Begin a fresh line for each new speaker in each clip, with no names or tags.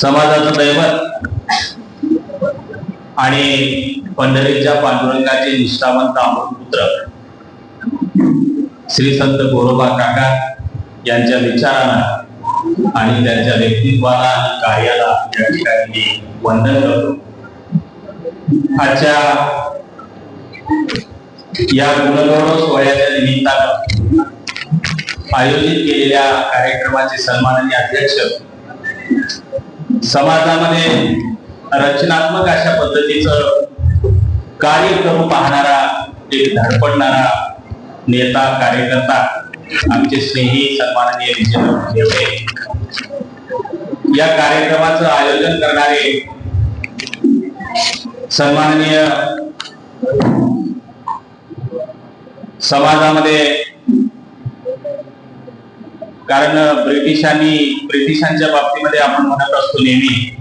समाजाचं दैवत. आणि पंढरीच्या पांडुरंगाचे निष्ठावंत अमृतपुत्र श्री संत गोरोबा काका यांच्या विचारांना आणि त्यांच्या व्यक्तित्वाला आणि कार्याला या ठिकाणी मी वंदन करतो. आजच्या या गुणगौरव सोहळ्याच्या निमित्तानं आयोजित केलेल्या कार्यक्रमाचे सन्माननीय अध्यक्ष समाजामध्ये रचनात्मक अशा पद्धतीचं कार्य करून पाहणारा एक धडपडणारा नेता कार्यकर्ता आमचे स्नेही सन्माननीय विजय या कार्यक्रमाचं आयोजन करणारे सन्माननीय समाजामध्ये कारण ब्रिटिशांनी ब्रिटिशांच्या बाबतीमध्ये आपण म्हणत असतो नेहमी.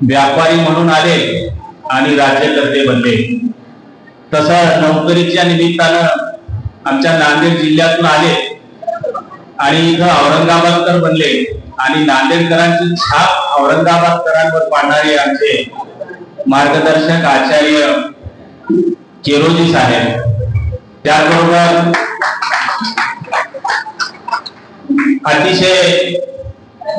व्यापारी म्हणून आले आणि राज्यकर्ते बनले. तसं नोकरीच्या निमित्तानं आमच्या नांदेड जिल्ह्यातून आले आणि इथं औरंगाबादकर बनले आणि नांदेडकरांची छाप औरंगाबादकरांवर पाडणारे आमचे मार्गदर्शक आचार्य केरोजी साहेब. त्याचबरोबर अतिशय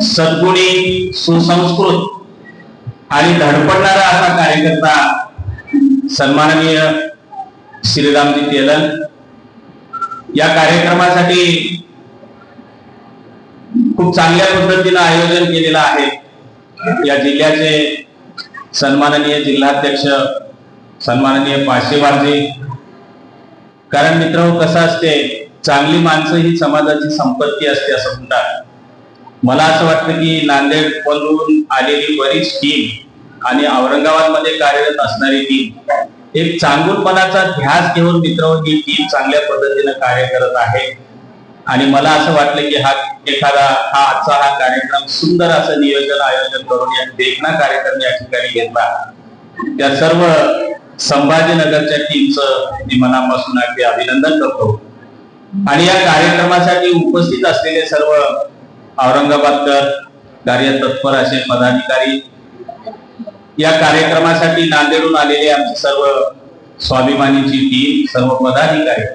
सद्गुणी सुसंस्कृत आणि धडपडणारा असा कार्यकर्ता सन्माननीय श्रीरामजी तेलन या कार्यक्रमासाठी खूप चांगल्या पद्धतीनं आयोजन केलेलं आहे. या जिल्ह्याचे सन्माननीय जिल्हाध्यक्ष सन्माननीय पाशेवारजी कारण मित्र कसं असते चांगली माणसं ही समाजाची संपत्ती असते असं म्हणतात. मला असं वाटतं की नांदेड मधून आलेली बरीच टीम आणि औरंगाबादमध्ये कार्यरत असणारी टीम एक चांगुलपणाचा ध्यास घेऊन मित्र ही टीम चांगल्या पद्धतीनं कार्य करत आहे. आणि मला असं वाटलं की हा एखादा हा आजचा हा कार्यक्रम सुंदर असं नियोजन आयोजन करून या देखना कार्यक्रम या ठिकाणी घेतला. त्या सर्व संभाजीनगरच्या टीमचं मी मनापासून अगदी अभिनंदन करतो. आणि या कार्यक्रमासाठी उपस्थित असलेले सर्व औरंगाबादकर कार्य तत्पर असे पदाधिकारी या कार्यक्रमासाठी नांदेडून आलेले आमचे सर्व स्वाभिमानीची टीम सर्व पदाधिकारी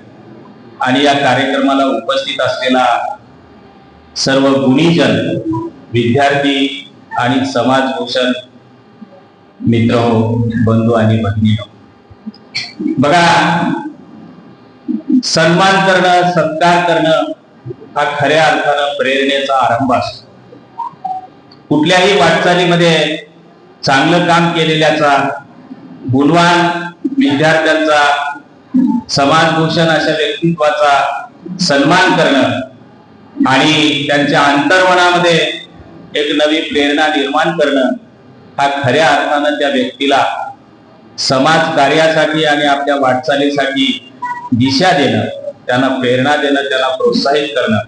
आणि या कार्यक्रमाला उपस्थित असलेला सर्व गुणीजन विद्यार्थी आणि समाजभूषण मित्र हो बंधू आणि भगिनी बघा सन्मान करणं सत्कार करणं हा खऱ्या अर्थानं प्रेरणेचा आरंभ असतो. कुठल्याही वाटचालीमध्ये चांगलं काम केलेल्याचा गुणवान विद्यार्थ्यांचा समाजभूषण अशा व्यक्तित्वाचा सन्मान करणं आणि त्यांच्या अंतर्मनामध्ये एक नवी प्रेरणा निर्माण करणं हा खऱ्या अर्थानं त्या व्यक्तीला समाज कार्यासाठी आणि आपल्या वाटचालीसाठी दिशा देणं त्यांना प्रेरणा देणं त्यांना प्रोत्साहित करणं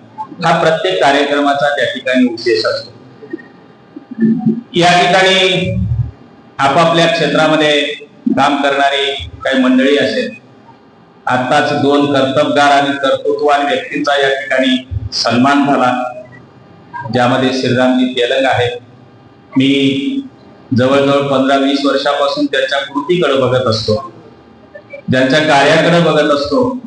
हा प्रत्येक कार्यक्रमाचा त्या ठिकाणी उद्देश असतो. या ठिकाणी आपापल्या क्षेत्रामध्ये काम करणारी काही मंडळी असेल आताच दोन कर्तबगार आणि कर्तृत्वान व्यक्तींचा या ठिकाणी सन्मान झाला ज्यामध्ये श्रीरामजी तेलंग आहे मी जवळजवळ पंधरा वीस वर्षापासून त्यांच्या कृतीकडे बघत असतो. ज्यांच्या कार्याकडे बघत असतो.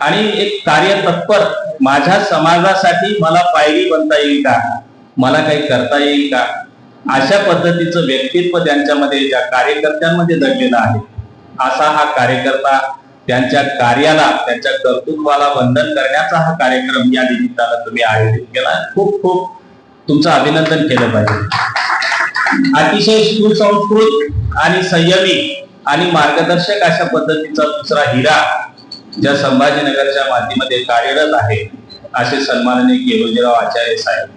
आणि एक कार्य तत्पर माझ्या समाजासाठी मला पायरी बनता येईल का? मला काही करता येईल का? अशा पद्धतीचं व्यक्तित्व त्यांच्यामध्ये ज्या कार्यकर्त्यांमध्ये दडलेलं आहे. असा हा कार्यकर्ता त्यांच्या कार्याला त्यांच्या कर्तृत्वाला वंदन करण्याचा हा कार्यक्रम या निमित्तानं तुम्ही आयोजित केला. खूप खूप तुमचं अभिनंदन केलं पाहिजे. अतिशय सुसंस्कृत आणि संयमी आणि मार्गदर्शक अशा पद्धतीचा दुसरा हिरा ज्या संभाजीनगरच्या मातीमध्ये कार्यरत आहे असे सन्माननीय केलोजीराव आचार्य साहेब.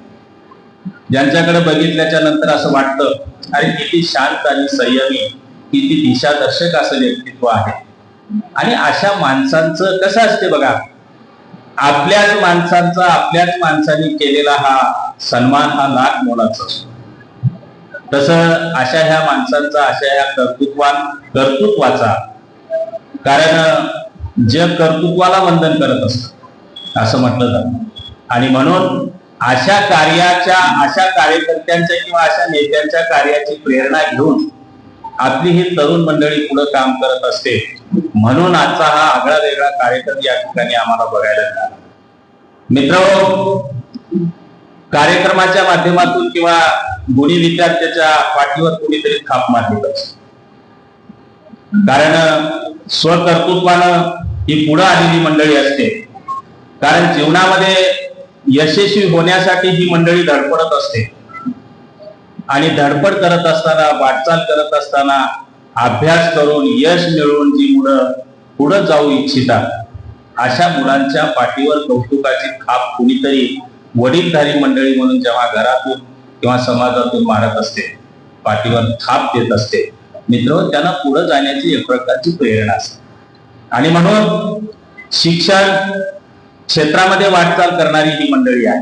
ज्यांच्याकडे बघितल्याच्या नंतर असं वाटतं अरे किती शांत आणि संयमी किती दिशादर्शक असं व्यक्तित्व आहे. आणि अशा माणसांचं कसं असते बघा आपल्याच माणसांचा आपल्याच माणसांनी केलेला हा सन्मान हा लाख मोलाचा असतो. तसं अशा ह्या माणसांचा अशा ह्या कर्तृत्वान कर्तृत्वाचा. कारण जग कर्तृत्वाला वंदन करत असत असं म्हटलं जात. आणि म्हणून अशा कार्याच्या अशा कार्यकर्त्यांच्या किंवा अशा नेत्यांच्या कार्याची प्रेरणा घेऊन आपली ही तरुण मंडळी पुढे काम करत असते. म्हणून आजचा हा आगळा वेगळा कार्यक्रम या ठिकाणी आम्हाला बघायला मिळाला. मित्र कार्यक्रमाच्या माध्यमातून किंवा गुणी विद्यार्थ्याच्या पाठीवर कुणीतरी थाप मारली पाहिजे कारण स्वकर्तृत्वानं ही पुढे आलेली मंडळी असते. कारण जीवनामध्ये यशस्वी होण्यासाठी ही मंडळी धडपडत असते. आणि धडपड करत असताना वाटचाल करत असताना अभ्यास करून यश मिळवून जी मुलं पुढे जाऊ इच्छितात अशा मुलांच्या पाठीवर कौतुकाची खाप कुणीतरी वडीलधारी मंडळी म्हणून जेव्हा घरातून किंवा समाजातून मारत असते पाठीवर थाप देत असते मित्र त्यांना पुढे जाण्याची एक प्रकारची प्रेरणा असते. आणि म्हणून शिक्षण क्षेत्रामध्ये वाटचाल करणारी ही मंडळी आहे.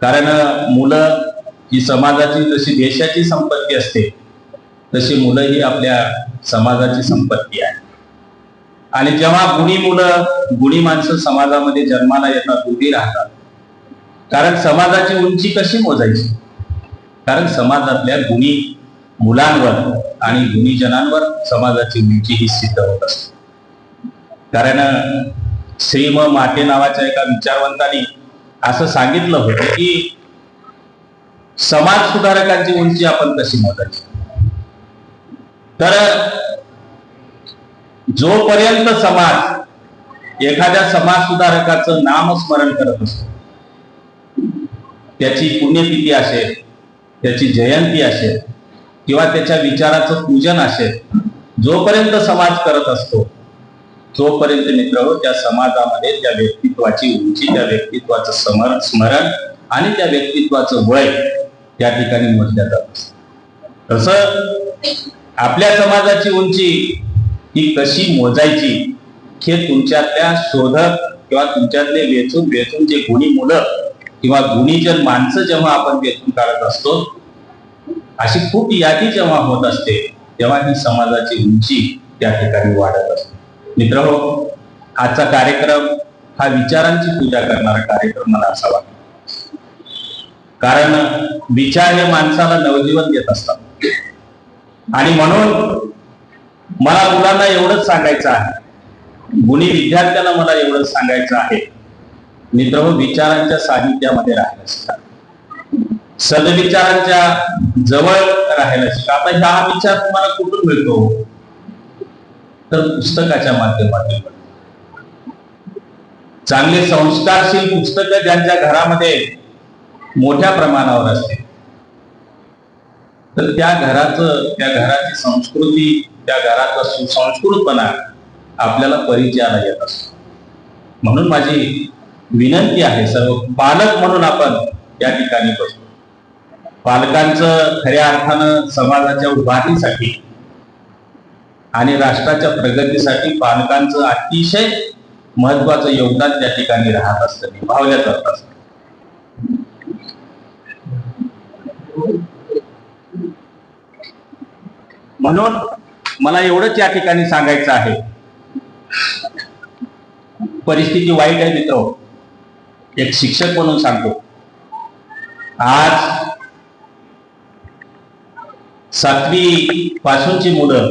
कारण मुलं ही समाजाची जशी देशाची संपत्ती असते तशी मुलं ही आपल्या समाजाची संपत्ती आहे. आणि जेव्हा गुणी मुलं गुणी माणसं समाजामध्ये जन्माला येतात उभी राहतात कारण समाजाची उंची कशी मोजायची? कारण समाजातल्या गुणी मुलांवर आणि गुणीजनांवर समाजाची उंची ही सिद्ध होत असते. कारण श्रीम माटे नावाच्या एका विचारवंतानी असं सांगितलं होतं की समाज सुधारकांची उंची आपण कशी मोजायची? तर जोपर्यंत समाज एखाद्या समाज सुधारकाचं नामस्मरण करत असतो त्याची पुण्यतिथी असेल त्याची जयंती असेल किंवा त्याच्या विचाराचं पूजन असेल जोपर्यंत समाज करत असतो तोपर्यंत मित्र त्या समाजामध्ये त्या व्यक्तित्वाची उंची त्या व्यक्तित्वाचं समर स्मरण आणि त्या व्यक्तित्वाचं वय त्या ठिकाणी म्हटल्या जात तसं आपल्या समाजाची उंची ही कशी मोजायची हे तुमच्यातल्या शोधक किंवा तुमच्यातले वेचून वेचून जे गुणी मुलं किंवा गुणीजन माणसं जेव्हा आपण वेचून काढत असतो अशी खूप यादी जेव्हा होत असते तेव्हा ही समाजाची उंची त्या ठिकाणी वाढत असते. मित्र हो आजचा कार्यक्रम हा विचारांची पूजा करणारा कार्यक्रम मला असा वाटतो. कारण विचार हे माणसाला नवजीवन देत असतात. आणि म्हणून मला मुलांना एवढंच सांगायचं आहे. गुणी विद्यार्थ्यांना मला एवढंच सांगायचं आहे. मित्र विचारांच्या साहित्यामध्ये राहायला शिका सदविचारांच्या जवळ राहायला शिका आता हा विचार तुम्हाला कुठून मिळतो? तर पुस्तकाच्या माध्यमातून. चांगले संस्कारशील पुस्तक ज्यांच्या घरामध्ये मोठ्या प्रमाणावर असते तर त्या घराचं त्या घराची संस्कृती त्या घराचा सुसंस्कृतपणा आपल्याला परिचयाला येत असतो. म्हणून माझी विनंती आहे सर्व पालक म्हणून आपण या ठिकाणी बसतो पालकांचं खऱ्या अर्थानं समाजाच्या उभारणीसाठी आणि राष्ट्राच्या प्रगतीसाठी पालकांचं अतिशय महत्वाचं योगदान त्या ठिकाणी राहत असतं निभावल्या जात असत. म्हणून मला एवढंच या ठिकाणी सांगायचं आहे. परिस्थिती वाईट आहे मित्र. एक शिक्षक म्हणून सांगतो. आज सातवी पासूनची मुलं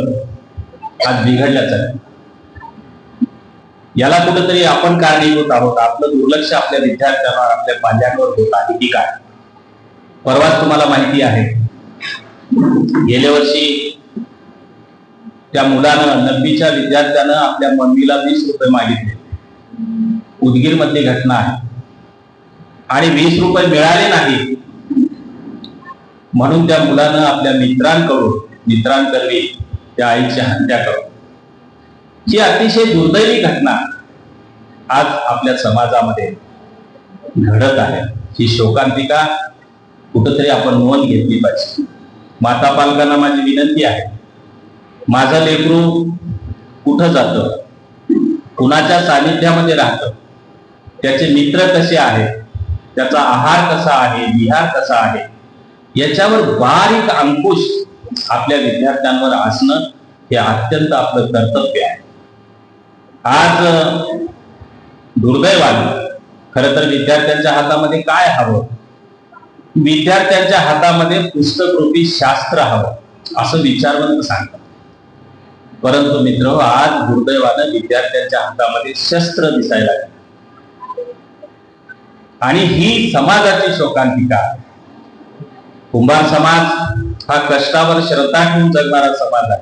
आज बिघडल्या आहेत याला कुठेतरी आपण कारणीभूत आहोत. आपलं दुर्लक्ष आपल्या विद्यार्थ्यांवर आपल्या पाल्यांवर होत आहे. की काय परवाच तुम्हाला माहिती आहे. गेल्या वर्षी त्या मुलानं नब्बीच्या विद्यार्थ्यानं आपल्या मम्मीला वीस रुपये मागितले. उदगीर मधली घटना आहे. आणि वीस रुपये मिळाले नाही. म्हणून त्या मुलानं आपल्या मित्रांकडून मित्रांकरवी त्या आईची हत्या करून. ही अतिशय दुर्दैवी घटना आज आपल्या समाजामध्ये घडत आहे. ही शोकांतिका कुठंतरी आपण नोंद घेतली पाहिजे. माता पालकांना माझी विनंती आहे. माझं लेकरू कुठं जातं? कुणाच्या सानिध्यामध्ये राहतं? त्याचे मित्र कसे आहेत? त्याचा आहार कसा आहे विहार कसा आहे याच्यावर बारीक अंकुश आपल्या विद्यार्थ्यांवर असणं हे अत्यंत आपलं कर्तव्य आहे. आज दुर्दैवाने खर तर विद्यार्थ्यांच्या हातामध्ये काय हवं? विद्यार्थ्यांच्या हातामध्ये पुस्तकरूपी शास्त्र हवं असं विचारवंत सांगतात. परंतु मित्र आज दुर्दैवानं विद्यार्थ्यांच्या हातामध्ये शस्त्र दिसायला लागले. आणि ही समाजाची शोकांतिका. कुंभार समाज हा कष्टावर श्रद्धा ठेवून जगणारा समाज आहे.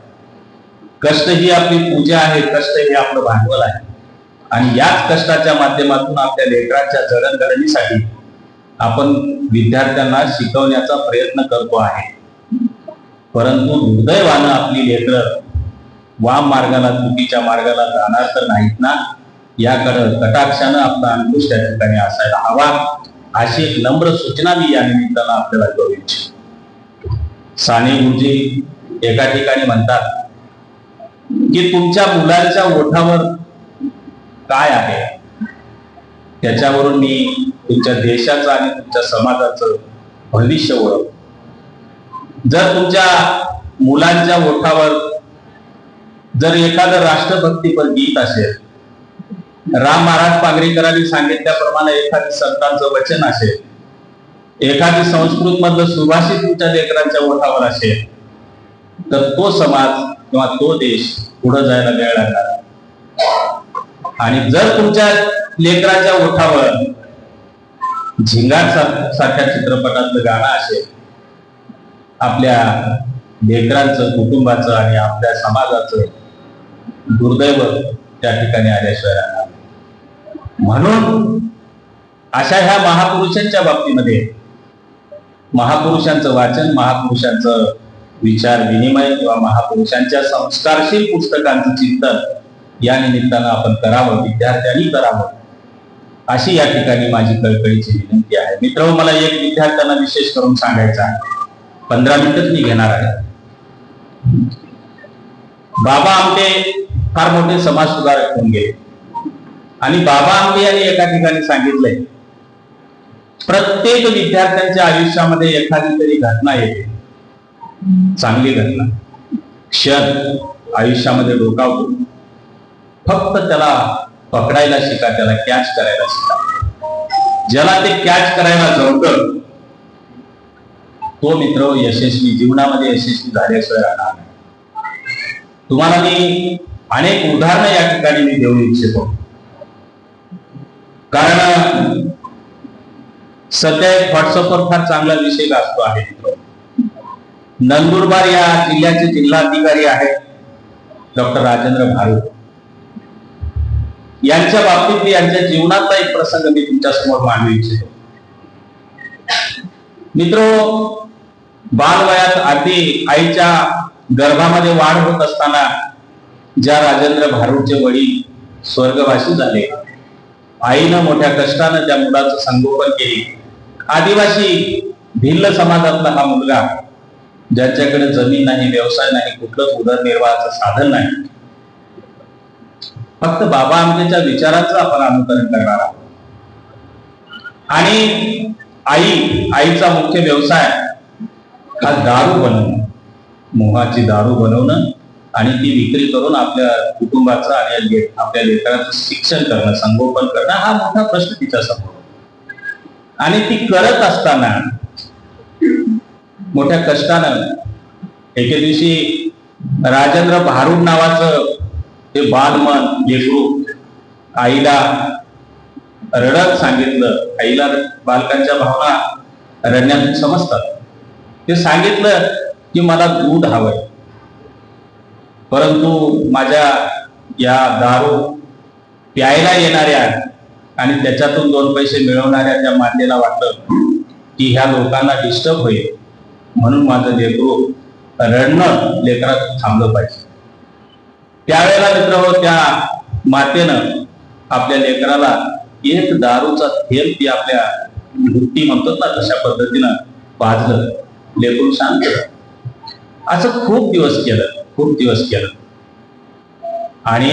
कष्ट ही आपली पूजा आहे कष्ट हे आपलं भांडवल आहे. आणि याच कष्टाच्या माध्यमातून आपल्या लेकरांच्या जडणघडणीसाठी आपण विद्यार्थ्यांना शिकवण्याचा प्रयत्न करतो आहे. परंतु दुर्दैवानं आपली लेकरं वाम मार्गाला चुकीच्या मार्गाला जाणार तर नाहीत ना? याकडं कटाक्षानं आपला अंकुश त्या ठिकाणी असायला हवा अशी एक नम्र सूचना मी या निमित्तानं आपल्याला करू इच्छितो. साने गुरुजी एका ठिकाणी म्हणतात की तुमच्या मुलांच्या ओठावर काय आहे? त्याच्यावरून मी तुमच्या देशाचं आणि तुमच्या समाजाचं भविष्य ओळख जर तुमच्या मुलांच्या ओठावर जर एखादं राष्ट्रभक्तीपर गीत असेल राम महाराज पांगरीकरांनी सांगितल्याप्रमाणे एखादी संतांचं वचन असेल एखादी संस्कृत मधलं सुभाषित तुमच्या लेकरांच्या ओठावर असेल तर तो समाज किंवा तो देश पुढे जायला वेळ लागणार. आणि जर तुमच्या लेकराच्या ओठावर झिंगाट सारख्या चित्रपटातलं गाणं असेल आपल्या लेकरांचं कुटुंबाचं आणि आपल्या समाजाचं दुर्दैव त्या ठिकाणी आल्याशिवाय राहणार. म्हणून अशा ह्या महापुरुषांच्या बाबतीमध्ये महापुरुषांचं वाचन महापुरुषांचं विचार विनिमय किंवा महापुरुषांच्या संस्कारशील पुस्तकांचं चिंतन या निमित्तानं आपण करावं विद्यार्थ्यांनी करावं अशी या ठिकाणी माझी कळकळीची विनंती आहे. मित्र मला एक विद्यार्थ्यांना विशेष करून सांगायचं आहे. पंधरा मिनिटच मी घेणार आहे. बाबा आमटे फार मोठे समाज सुधारक होऊन गेले. आणि बाबा आमटे यांनी एका ठिकाणी सांगितलंय प्रत्येक विद्यार्थ्यांच्या आयुष्यामध्ये एखादी तरी घटना येते. चांगली घटना. क्षण आयुष्यामध्ये डोकावतो. फक्त त्याला पकडायला शिका त्याला कॅच करायला शिका. ज्याला ते कॅच करायला जमत तो मित्र यशस्वी जीवनामध्ये यशस्वी झाल्याशिवाय राहणार तुम्हाला मी अनेक उदाहरणं या ठिकाणी मी देऊ इच्छितो. कारण सध्या एक व्हॉट्सअपवर फार चांगला विषय गाजतो आहे नंदुरबार या जिल्ह्याचे जिल्हाधिकारी आहेत डॉक्टर राजेंद्र भारू यांच्या बाबतीत यांच्या जीवनातला एक प्रसंग मी तुमच्यासमोर मांडू इच्छितो. मित्र बालवयात आधी आईच्या गर्भामध्ये वाढ होत असताना ज्या राजेंद्र भारूडचे वडील स्वर्गवासी झाले. आईनं मोठ्या कष्टानं त्या मुलाचं संगोपन केले. आदिवासी भिल्ल समाजातला हा मुलगा ज्यांच्याकडे जमीन नाही व्यवसाय नाही कुठलंच उदरनिर्वाहाचं साधन नाही. फक्त बाबा आमच्या विचारांचं आपण अनुकरण करणार आहोत. आणि आई आईचा मुख्य व्यवसाय हा दारू बनवणं मोहाची दारू बनवणं आणि ती विक्री करून आपल्या कुटुंबाचं आणि आपल्या लेकरांचं शिक्षण करणं संगोपन करणं हा मोठा प्रश्न तिच्या समोर. आणि ती करत असताना मोठ्या कष्टानं एके दिवशी राजेंद्र भारूड नावाचं ते बालमन लेकरू आईला रडत सांगितलं. आईला बालकांच्या भावना रडण्यातून समजतात. ते सांगितलं की मला दूध हवंय. परंतु माझ्या या दारू प्यायला येणाऱ्या आणि त्याच्यातून दोन पैसे मिळवणाऱ्या त्या मातेला वाटलं की ह्या लोकांना डिस्टर्ब होईल. म्हणून माझं लेकरू रडणं लेकरात थांबलं पाहिजे. त्यावेळेला मित्र हो त्या मातेनं आपल्या लेकराला एक दारूचा थेंब ती आपल्या वृत्ती म्हणतात ना तशा पद्धतीनं पाजलं लेकरू शांत असं खूप दिवस केलं. खूप दिवस केलं आणि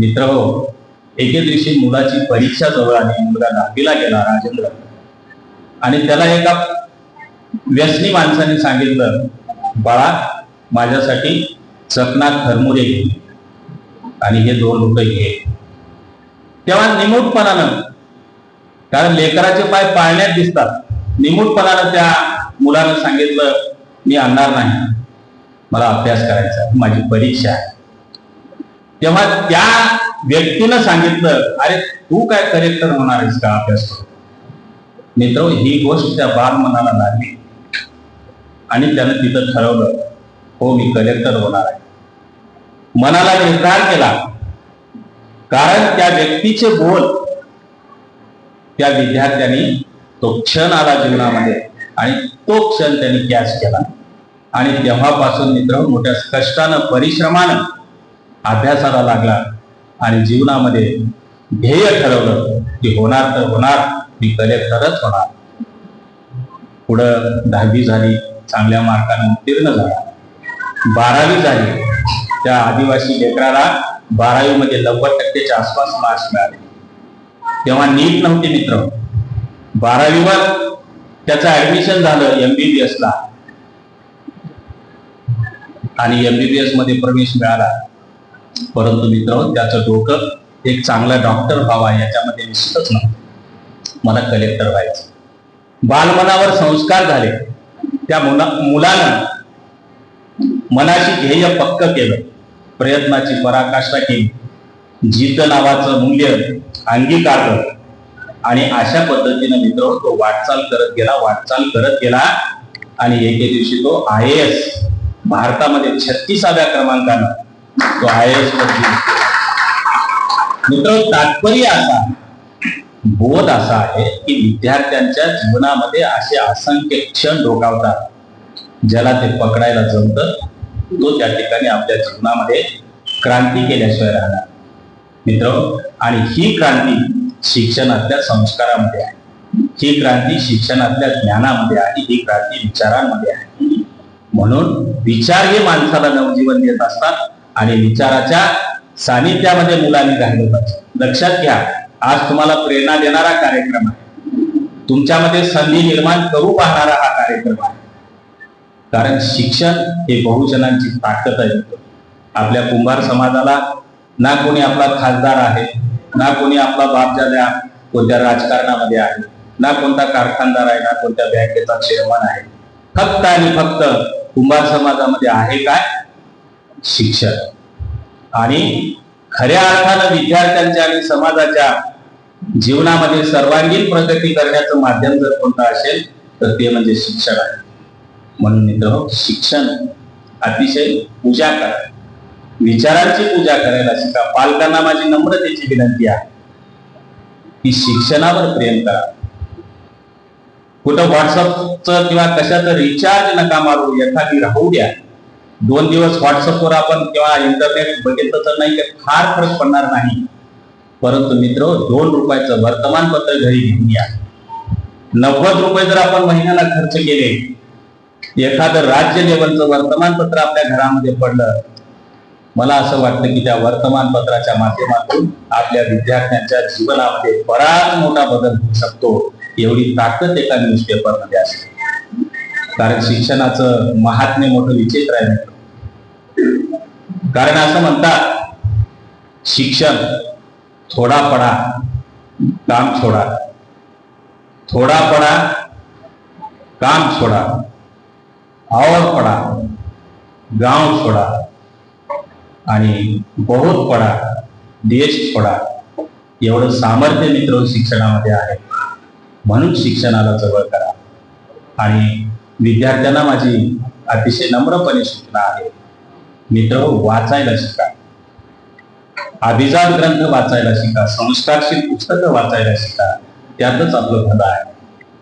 मित्र हो एके दिवशी मुलाची परीक्षा जवळ आली. मुलगा दहावीला गेला राजेंद्र. आणि त्याला एका व्यसनी माणसाने सांगितलं बाळा माझ्यासाठी चकना खरमुरे घे आणि हे दोन रुपये घे. तेव्हा निमूटपणानं कारण लेकराचे पाय पाळण्यात दिसतात निमूटपणानं त्या मुलानं सांगितलं मी आणणार नाही. मला अभ्यास करायचा माझी परीक्षा आहे. तेव्हा त्या व्यक्तीनं सांगितलं अरे तू काय करेक्टर होणार आहेस का अभ्यास करून? मित्र ही गोष्ट त्या बाल मनाला लागली. आणि त्यानं तिथं ठरवलं हो मी कलेक्टर होणार आहे. मनाला निर्धार केला. कारण त्या व्यक्तीचे बोल त्या विद्यार्थ्यांनी तो क्षण आला जीवनामध्ये. आणि तो क्षण त्यांनी कॅच केला. आणि तेव्हापासून मित्र मोठ्या कष्टानं परिश्रमानं अभ्यासाला लागला आणि जीवनामध्ये ध्येय ठरवलं की होणार तर होणार मी कलेक्टरच होणार. पुढं दहावी झाली चांगल्या मार्काने उत्तीर्ण झाला. बारावी झाली त्या आदिवासी लेकराला बारावी मध्ये नव्वद टक्केच्या आसपास मार्क्स मिळाले. तेव्हा नीट नव्हते मित्र. बारावीवर त्याचं ऍडमिशन झालं एमबीबीएस ला. आणि एमबीबीएसमध्ये प्रवेश मिळाला. परंतु मित्र त्याचं डोकं एक चांगला डॉक्टर व्हावा याच्यामध्ये निश्चितच नव्हतं. मला कलेक्टर व्हायचं. बालमनावर संस्कार झाले. त्या मुला मुलानं मनाची ध्येय पक्क केलं. प्रयत्नाची पराकाष्ठा केली. जिद्द नावाचं मूल्य अंगीकारलं. आणि अशा पद्धतीनं मित्र तो वाटचाल करत गेला वाटचाल करत गेला. आणि एके दिवशी तो आय एस भारतामध्ये छत्तीसाव्या क्रमांकानं तो आय एस मित्र तात्पर्य असा बोध असा आहे की विद्यार्थ्यांच्या जीवनामध्ये असे असंख्य क्षण डोकावतात ज्याला ते पकडायला जमत. तो त्या ठिकाणी आपल्या जीवनामध्ये क्रांती केल्याशिवाय राहणार. मित्र आणि ही क्रांती शिक्षणातल्या संस्कारामध्ये आहे. ही क्रांती शिक्षणातल्या ज्ञानामध्ये आहे ही क्रांती विचारांमध्ये आहे. म्हणून विचार हे माणसाला नवजीवन देत असतात आणि विचाराच्या सानिध्यामध्ये मुलांनी राहिलं पाहिजे लक्षात घ्या आज तुम्हाला प्रेरणा देणारा कार्यक्रम आहे. तुमच्यामध्ये संधी निर्माण करू पाहणारा हा कार्यक्रम आहे. कारण शिक्षण हे बहुजनांची ताकद आहे. आपल्या कुंभार समाजाला ना कोणी आपला खासदार आहे ना कोणी आपला बापजाद्या कोणत्या राजकारणामध्ये आहे ना कोणता कारखानदार आहे ना कोणत्या बँकेचा चेअरमन आहे. फक्त आणि फक्त कुंभार समाजामध्ये आहे काय? शिक्षक. आणि खऱ्या अर्थानं विद्यार्थ्यांच्या आणि समाजाच्या जीवनामध्ये सर्वांगीण प्रगती करण्याचं माध्यम जर कोणतं असेल तर ते म्हणजे शिक्षण आहे. म्हणून मित्र हो, शिक्षण अतिशय पूजा करा. विचारांची पूजा करायला शिका. पालकांना माझी नम्रतेची विनंती आहे. की शिक्षणावर प्रेम करा. कुठं व्हॉट्सअपचं किंवा कशाचं रिचार्ज नका मारू एखादी राहू द्या. दोन दिवस व्हॉट्सअपवर आपण किंवा इंटरनेट बघितलं तर नाही फार फरक पडणार नाही. परंतु मित्र दोन रुपयाचं वर्तमानपत्र घरी घेऊन या. नव्वद रुपये जर आपण महिन्याला खर्च केले एखादं राज्य लेवलचं वर्तमानपत्र आपल्या घरामध्ये पडलं मला असं वाटतं की त्या वर्तमानपत्राच्या माध्यमातून आपल्या विद्यार्थ्यांच्या जीवनामध्ये बराच मोठा बदल होऊ शकतो. एवढी ताकद एका न्यूजपेपरमध्ये असते. कारण शिक्षणाचं महात्म्य मोठं विचित्र आहे कारण असं म्हणतात शिक्षण थोडा पडा काम छोडा थोडा पडा काम छोडा और पडा गाव छोडा आणि बहुत पडा देश छोडा एवढं सामर्थ्य मित्र शिक्षणामध्ये आहे. म्हणून शिक्षणाला जवळ करा. आणि विद्यार्थ्यांना माझी अतिशय नम्रपणे सूचना आहे. मित्र वाचायला शिका. अभिजात ग्रंथ वाचायला शिका. संस्कारशील पुस्तकं वाचायला शिका. त्यातच आपलं भलं आहे.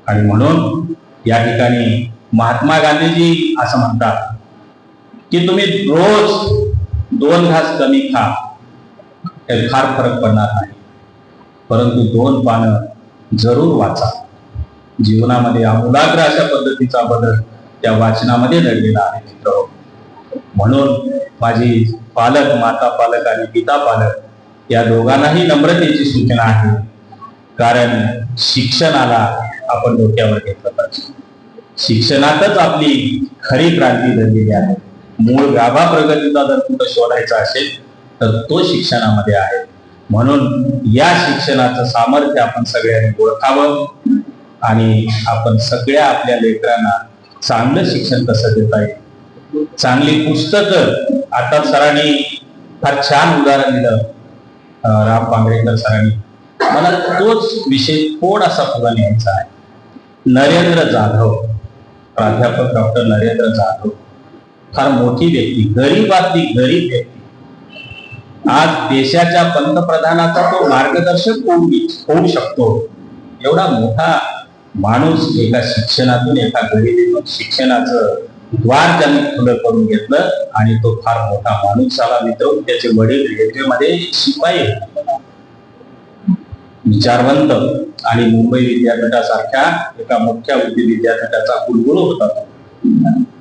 आणि म्हणून या ठिकाणी महात्मा गांधीजी असं म्हणतात की तुम्ही रोज दोन घास कमी खा. त्यात फार फरक पडणार नाही. परंतु दोन पानं जरूर वाचा. जीवनामध्ये आमूलाग्र अशा पद्धतीचा बदल त्या वाचनामध्ये घडलेला आहे मित्र. म्हणून माझी पालक माता पालक आणि पिता पालक या दोघांनाही नम्रतेची सूचना आहे. कारण शिक्षणाला आपण डोक्यावर घेतलं पाहिजे. शिक्षणातच आपली खरी क्रांती झालेली आहे. मूळ गाभा प्रगतीचा जर कुठं शोधायचा असेल तर तो शिक्षणामध्ये आहे. म्हणून या शिक्षणाचं सामर्थ्य आपण सगळ्यांनी ओळखावं आणि आपण सगळ्या आपल्या लेकरांना चांगलं शिक्षण कसं देता येईल? चांगली पुस्तकं. आता सरांनी फार छान उदाहरण दिलं राम पांगरेकर सरांनी. मला तोच विषय थोडासा पुढे न्यायचा आहे. नरेंद्र जाधव प्राध्यापक डॉक्टर नरेंद्र जाधव फार मोठी व्यक्ती गरीबातली गरीब व्यक्ती. आज देशाच्या पंतप्रधानाचा तो मार्गदर्शक होऊ होऊ शकतो. एवढा मोठा माणूस एका शिक्षणातून एका गरिबीतून शिक्षणाचं द्वार त्यांनी खुलं करून घेतलं आणि तो फार मोठा माणूस झाला मित्र. त्याचे वडील रेल्वेमध्ये शिपाई विचारवंत आणि मुंबई विद्यापीठासारख्या एका मोठ्या विद्यापीठाचा कुलगुरू होता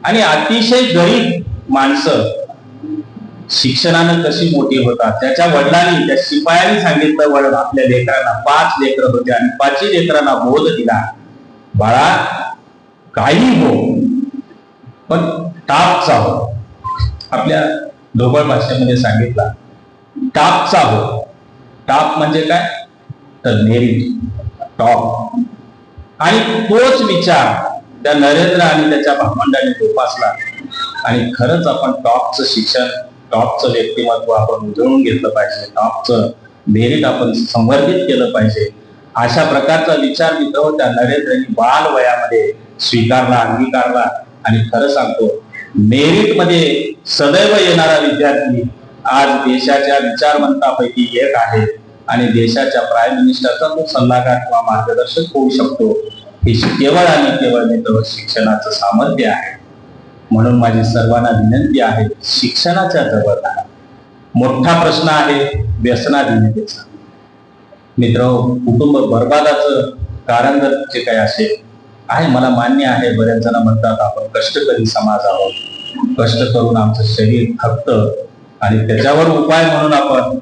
आणि अतिशय गरीब माणसं शिक्षणानं कशी मोठी होतात त्याच्या वडिलांनी त्या शिपायांनी सांगितलं वडील आपल्या लेकरांना पाच लेकर होते आणि पाचही लेकरांना बोध दिला. बाळा काही हो पण टापचा हो. आपल्या ढोबळ भाषेमध्ये सांगितला टापचा हो. टाप म्हणजे काय? तर नेरी टॉप. आणि तोच विचार त्या नरेंद्र आणि त्याच्या भावंडाने जोपासला. आणि खरंच आपण टॉपचं शिक्षण टॉपचं व्यक्तिमत्व आपण उजळून घेतलं पाहिजे टॉपचं मेरिट आपण संवर्धित केलं पाहिजे. अशा प्रकारचा विचार मित्र त्या नरेंद्रनी बाल वयामध्ये स्वीकारला अंगीकारला आणि खरं सांगतो मेरिटमध्ये सदैव येणारा विद्यार्थी आज देशाच्या विचारवंतापैकी एक आहे आणि देशाच्या प्राईम मिनिस्टरचा तो सल्लागार किंवा मार्गदर्शक होऊ शकतो. हे केवळ आणि केवळ मित्र शिक्षणाचं सामर्थ्य आहे. म्हणून माझी सर्वांना विनंती आहे शिक्षणाच्या जवळ राहा. मोठा प्रश्न आहे व्यसनाधीनतेचा. मित्र कुटुंब बर्बादाचं कारण जर जे काही असेल आहे मला मान्य आहे बऱ्याच जण म्हणतात आपण कष्टकरी समाज आहोत. कष्ट करून आमचं शरीर थकतं आणि त्याच्यावर उपाय म्हणून आपण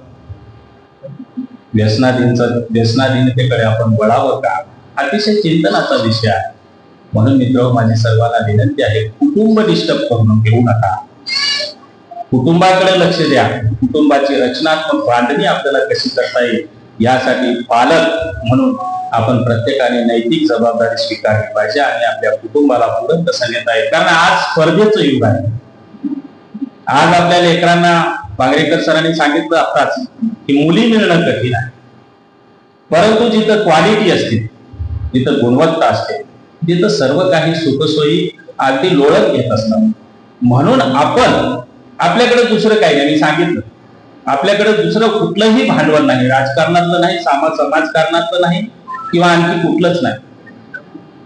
व्यसनाधीनच व्यसनाधीनतेकडे आपण वळावं का? अतिशय चिंतनाचा विषय आहे. म्हणून मित्र माझी सर्वांना विनंती आहे कुटुंब डिस्टर्ब करून घेऊ नका. कुटुंबाकडे लक्ष द्या. कुटुंबाची रचनात्मक बांधणी आपल्याला कशी करता येईल यासाठी पालक म्हणून आपण प्रत्येकाने नैतिक जबाबदारी स्वीकारली पाहिजे आणि आपल्या कुटुंबाला पुढे कसं नेता येईल. कारण आज स्पर्धेचं युग आहे. आज आपल्या लेकरांना बांगरेकर सरांनी सांगितलं आताच की मुली मिळणं कठीण आहे. परंतु जिथं क्वालिटी असते जिथं गुणवत्ता असते तिथं सर्व काही सुखसोयी अगदी लोळत घेत असतात. म्हणून आपण आपल्याकडे दुसरं काही नाही. मी सांगितलं. आपल्याकडे दुसरं कुठलंही भांडवल नाही. राजकारणातलं नाही समाज समाजकारणातलं नाही किंवा आणखी कुठलंच नाही.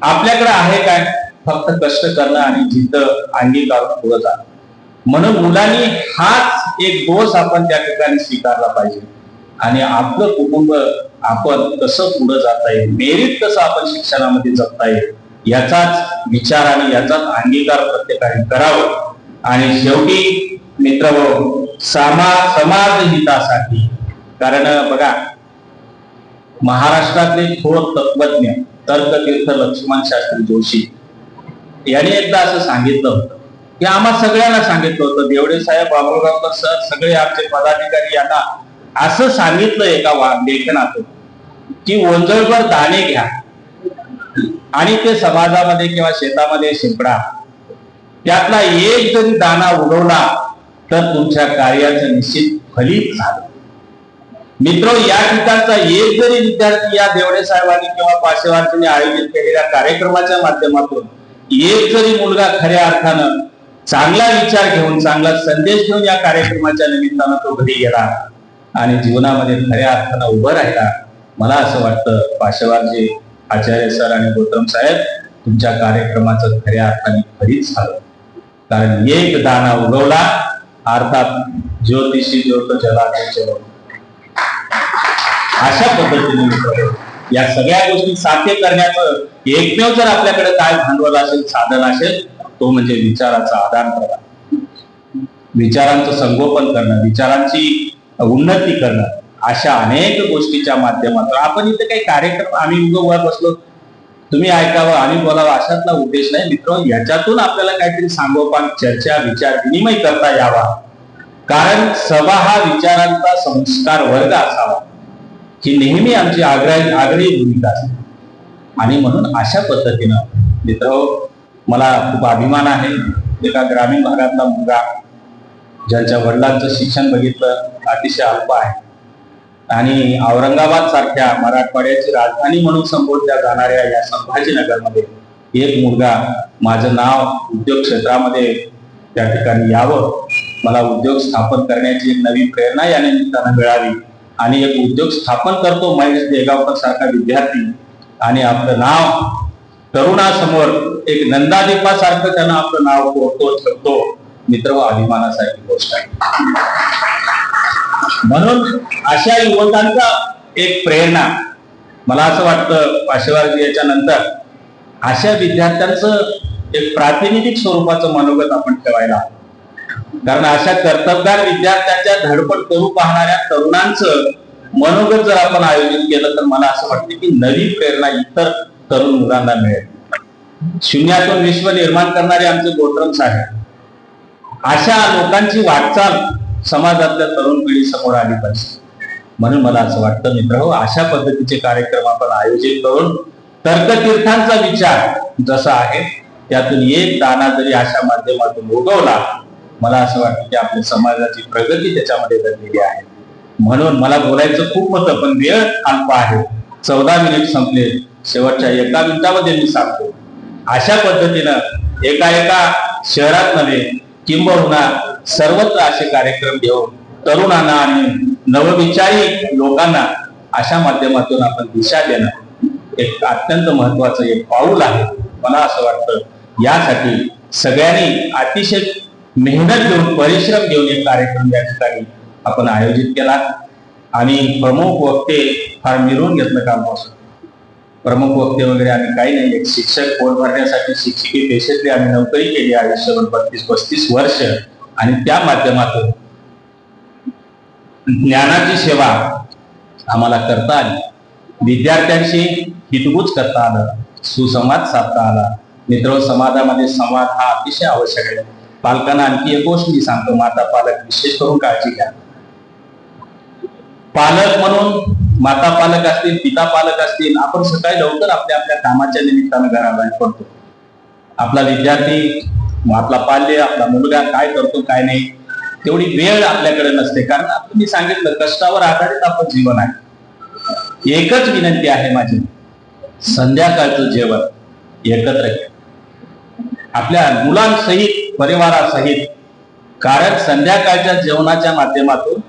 आपल्याकडे आहे काय? फक्त कष्ट करणं आणि जिथं अंगीकारून पुढे जाणं. म्हणून मुलांनी हाच एक दोष आपण त्या ठिकाणी स्वीकारला पाहिजे. आणि आपलं कुटुंब आपण कसं पुढे जाता येईल? मेरिट कसं आपण शिक्षणामध्ये जगता येईल? याचाच विचार आणि याचाच अंगीकार प्रत्येकाने करावं. आणि शेवटी मित्र हो, समा समाज हितासाठी कारण बघा महाराष्ट्रातले थोर तत्वज्ञ तर्कतीर्थ लक्ष्मण शास्त्री जोशी यांनी एकदा असं सांगितलं होतं. की आम्हा सगळ्यांना सांगितलं होतं. देवडे साहेब बाबुळगावकर सर सगळे आमचे पदाधिकारी यांना असं सांगितलं एका वा- लेखनातून की ओंजळभर दाणे घ्या. आणि ते समाजामध्ये किंवा शेतामध्ये शिंपडा. त्यातला एक जरी दाना उगवला तर तुमच्या कार्याचं निश्चित फलित झालं. मित्र या ठिकाणचा एक जरी विद्यार्थी या देवडे साहेबांनी किंवा पाशेवारजीने आयोजित केलेल्या कार्यक्रमाच्या माध्यमातून एक जरी मुलगा खऱ्या अर्थानं चांगला विचार घेऊन चांगला संदेश घेऊन या कार्यक्रमाच्या निमित्तानं तो घरी गेला आणि जीवनामध्ये खऱ्या अर्थानं उभं राहिला मला असं वाटतं पाशेवारजी आचार्य सर आणि गौतम साहेब तुमच्या कार्यक्रमाचं खऱ्या अर्थाने खरीच झालं. कारण एक दाना उगवला अर्थात ज्योतिषी ज्योत जलाचे अशा पद्धतीने या सगळ्या गोष्टी साध्य करण्याचं एकमेव जर आपल्याकडे काय भांडवल असेल साधन असेल तो म्हणजे विचाराचा आदान प्रदान. विचारांचं संगोपन करणं विचारांची उन्नती करणं. अशा अनेक गोष्टीच्या माध्यमातून आपण इथे काही कार्यक्रम आम्ही उगं बसलो. तुम्ही ऐकावं आम्ही बोलावं अशातला उद्देश नाही. मित्र याच्यातून आपल्याला काहीतरी सांगोपान चर्चा विचार विनिमय करता यावा. कारण सभा हा विचारांचा संस्कार वर्ग असावा. ही नेहमी आमची आग्रही आग्रही भूमिका असते. आणि म्हणून अशा पद्धतीनं मित्र मला खूप अभिमान आहे. एका ग्रामीण भागातला मुलगा ज्यांच्या वडिलांचं शिक्षण बघितलं अतिशय अल्प आहे. आणि औरंगाबाद सारख्या मराठवाड्याची राजधानी म्हणून संबोधल्या जाणाऱ्या या संभाजीनगरमध्ये एक मुलगा माझं नाव उद्योग क्षेत्रामध्ये त्या ठिकाणी यावं. मला उद्योग स्थापन करण्याची एक नवी प्रेरणा या निमित्तानं मिळावी. आणि एक उद्योग स्थापन करतो महेश देगावकर सारखा विद्यार्थी. आणि आपलं नाव तरुणासमोर एक नंदादीपासारखं त्यानं आपलं नाव कोरतो ठेवतो. मित्र व अभिमानासारखी गोष्ट आहे. म्हणून अशा युवकांचा एक प्रेरणा. मला असं वाटतं पाशेवारजी याच्या नंतर अशा विद्यार्थ्यांचं एक प्रातिनिधिक स्वरूपाचं मनोगत आपण ठेवायला कारण अशा कर्तबगार विद्यार्थ्यांच्या धडपड करू पाहणाऱ्या तरुणांचं मनोगत जर आपण आयोजित केलं तर मला असं वाटतं की नवी प्रेरणा इतर तरुण मुलांना मिळेल. शून्यातून विश्व निर्माण करणारे आमचे गोत्रम साहेब अशा लोकांची वाटचाल समाजातल्या तरुण पिढी समोर आली पाहिजे. म्हणून मला असं वाटतं मित्र हो, अशा पद्धतीचे कार्यक्रम आपण आयोजित करून तर्कतीर्थांचा विचार जसा आहे त्यातून एक दाना जरी अशा माध्यमातून उगवला मला असं वाटतं की आपल्या समाजाची प्रगती त्याच्यामध्ये घडलेली आहे. म्हणून मला बोलायचं खूप होतं पण वेळ अल्प आहे. चौदा मिनिट संपले शेवटच्या एका मिनिटामध्ये मी सांगतो. अशा पद्धतीनं एका एका शहरात नव्हे किंबहुना सर्वत्र असे कार्यक्रम घेऊन तरुणांना आणि नवविचारी लोकांना अशा माध्यमातून आपण दिशा देणं एक अत्यंत महत्वाचं एक पाऊल आहे. मला असं वाटतं यासाठी सगळ्यांनी अतिशय मेहनत घेऊन परिश्रम घेऊन एक कार्यक्रम या ठिकाणी आपण आयोजित केला. आणि प्रमुख वक्ते फार मिळवून घेतलं काम असं. प्रमुख वक्ते वगैरे आम्ही काही नाही. एक शिक्षक पोट भरण्यासाठी शिक्षकी पेशेतली आम्ही नोकरी केली आयुष्यभर बत्तीस पस्तीस वर्ष. आणि त्या माध्यमातून ज्ञानाची सेवा आम्हाला करता आली. विद्यार्थ्यांशी हितगुज करता आलं सुसंवाद साधता आला. मित्र समाजामध्ये संवाद हा अतिशय आवश्यक आहे. पालकांना आणखी एक गोष्ट मी सांगतो माता पालक विशेष करून काळजी घ्या. पालक म्हणून माता पालक असतील पिता पालक असतील आपण सकाळी लवकर आपल्या आपल्या कामाच्या निमित्तानं घराबाहेर पडतो. आपला विद्यार्थी आपला पाल्य आपला मुलगा काय करतो काय नाही तेवढी वेळ आपल्याकडे नसते. कारण आपण मी सांगितलं कष्टावर आधारित आपलं जीवन आहे. एकच विनंती आहे माझी संध्याकाळचं जेवण एकत्र आपल्या मुलांसहित परिवारासहित कारण संध्याकाळच्या जेवणाच्या माध्यमातून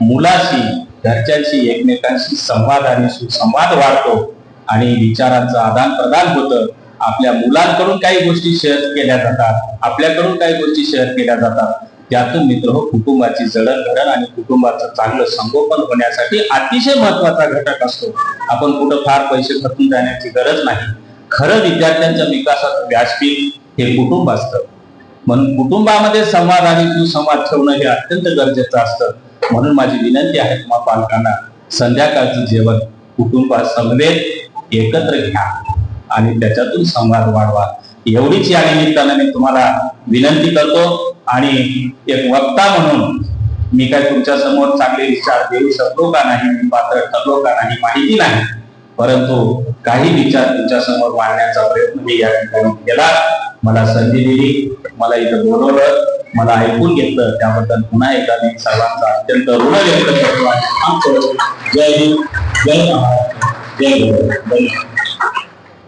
मुलाशी घरच्यांशी एकमेकांशी संवाद आणि सुसंवाद वाढतो आणि विचारांचं आदान प्रदान होतं. आपल्या मुलांकडून काही गोष्टी शेअर केल्या जातात आपल्याकडून काही गोष्टी शेअर केल्या जातात. त्यातून मित्र हो कुटुंबाची जडणघडण आणि कुटुंबाचं चांगलं संगोपन होण्यासाठी अतिशय महत्त्वाचा घटक असतो. आपण कुठं फार पैसे खर्चून जाण्याची गरज नाही. खरं विद्यार्थ्यांच्या विकासाचं व्यासपीठ हे कुटुंब असतं. म्हणून कुटुंबामध्ये संवाद आणि सुसंवाद ठेवणं हे अत्यंत गरजेचं असतं. म्हणून माझी विनंती आहे तुम्हा पालकांना संध्याकाळचं जेवण कुटुंबासमवेत एकत्र घ्या. आणि त्याच्यातून संवाद वाढवा. एवढीच या निमित्तानं मी तुम्हाला विनंती करतो आणि एक वक्ता म्हणून मी काय तुमच्यासमोर चांगले विचार देऊ शकलो का नाही मी पात्र ठरलो का नाही माहिती नाही. परंतु काही विचार तुमच्यासमोर मांडण्याचा प्रयत्न मी या ठिकाणी केला. मला संधी दिली मला इथं बोलवलं मला ऐकून घेतलं. त्याबद्दल पुन्हा एकदा मी सर्वांचा अत्यंत ऋण व्यक्त करतो आणि जय हिंद जय महाराष्ट्र जय गुरु जय